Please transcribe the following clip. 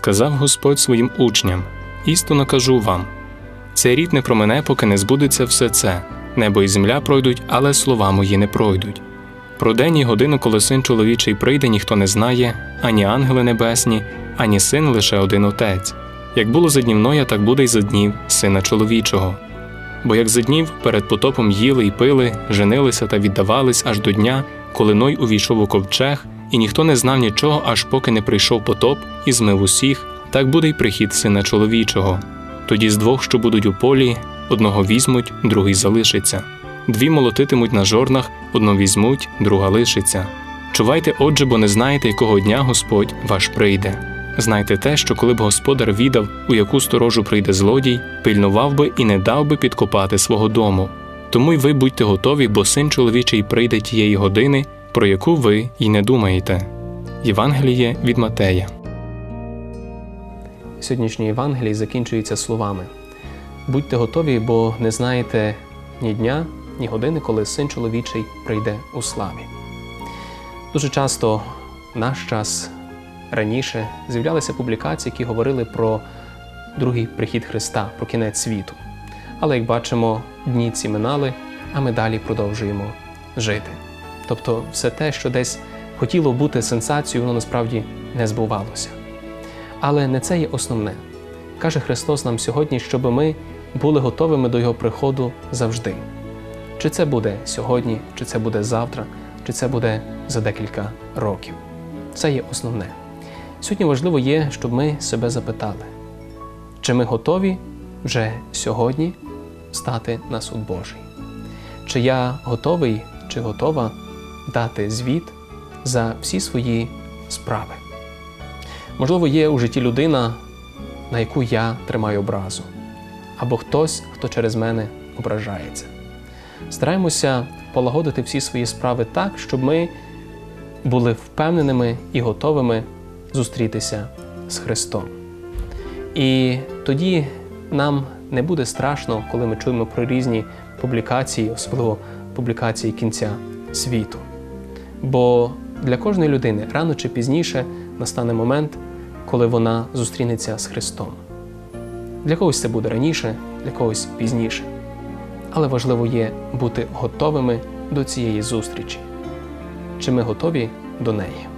Сказав Господь своїм учням: істинно кажу вам: цей рід не промене, поки не збудеться все це. Небо і земля пройдуть, але слова мої не пройдуть. Про день і годину, коли син чоловічий прийде, ніхто не знає, ані ангели небесні, ані син лише один отець. Як було за днів Ноя, так буде й за днів сина чоловічого. Бо як за днів перед потопом їли й пили, женилися та віддавались аж до дня, коли Ной увійшов у ковчег, і ніхто не знав нічого, аж поки не прийшов потоп і змив усіх, так буде й прихід сина чоловічого. Тоді з двох, що будуть у полі, одного візьмуть, другий залишиться. Дві молотитимуть на жорнах, одного візьмуть, друга лишиться. Чувайте, отже, бо не знаєте, якого дня Господь ваш прийде. Знайте те, що коли б господар відав, у яку сторожу прийде злодій, пильнував би і не дав би підкопати свого дому. Тому й ви будьте готові, бо син чоловічий прийде тієї години, про яку ви й не думаєте. Євангеліє від Матея. Сьогоднішній Євангелій закінчується словами: Будьте готові, бо не знаєте ні дня, ні години, коли син чоловічий прийде у славі. Дуже часто наш час раніше з'являлися публікації, які говорили про другий прихід Христа, про кінець світу. Але як бачимо, дні ці минали, а ми далі продовжуємо жити. Тобто, все те, що десь хотіло бути сенсацією, воно насправді не збувалося. Але не це є основне. Каже Христос нам сьогодні, щоб ми були готовими до Його приходу завжди. Чи це буде сьогодні, чи це буде завтра, чи це буде за декілька років. Це є основне. Сьогодні важливо є, щоб ми себе запитали, чи ми готові вже сьогодні стати на суд Божий? Чи я готовий чи готова дати звіт за всі свої справи? Можливо, є у житті людина, на яку я тримаю образу, або хтось, хто через мене ображається. Стараємося полагодити всі свої справи так, щоб ми були впевненими і готовими зустрітися з Христом. І тоді нам не буде страшно, коли ми чуємо про різні публікації, особливо публікації кінця світу. Бо для кожної людини рано чи пізніше настане момент, коли вона зустрінеться з Христом. Для когось це буде раніше, для когось пізніше. Але важливо є бути готовими до цієї зустрічі. Чи ми готові до неї?